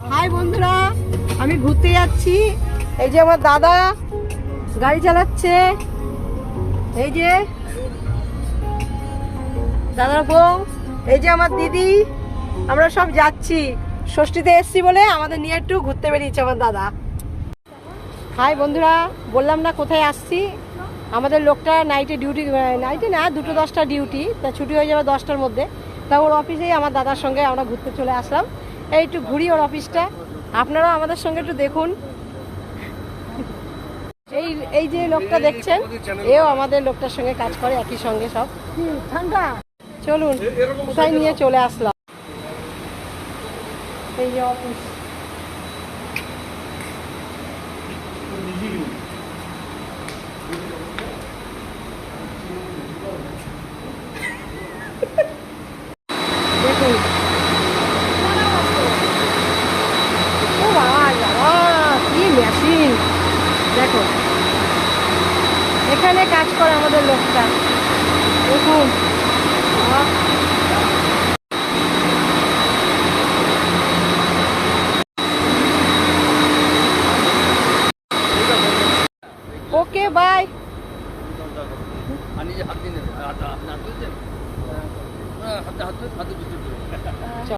High বন্ধুরা, আমি ঘুরতে যাচ্ছি। এই যে আমার দাদা গাড়ি চালাচ্ছে। এই যে দাদার বউ, এই যে আমার দিদি। আমরা সব যাচ্ছি। ষষ্ঠীতে এসছি বলে আমাদের নিয়ে একটু ঘুরতে বেরিয়েছে আমার দাদা। হাই বন্ধুরা, বললাম না কোথায় আসছি। আমাদের লোকটা নাইটে ডিউটি নাইটে না, দুটো দশটা ডিউটি তা ছুটি হয়ে যাবে দশটার মধ্যে। তা ওর অফিসেই আমার দাদার সঙ্গে আমরা ঘুরতে চলে আসলাম। এই একটু ঘুরি ওর অফিসটা আপনারাও আমাদের সঙ্গে একটু দেখুন। এই এই যে লোকটা দেখছেন এও আমাদের লোকটার সঙ্গে কাজ করে একই সঙ্গে সব। ঠান্ডা। চলুন কোথায় নিয়ে চলে আসলাম? এই যে অফিস মেশিন দেখো এখানে কাজ করে আমাদের লোকটা দেখুন ওকে বাই আনি হাত দিন হাত হাত হাত হাত হাত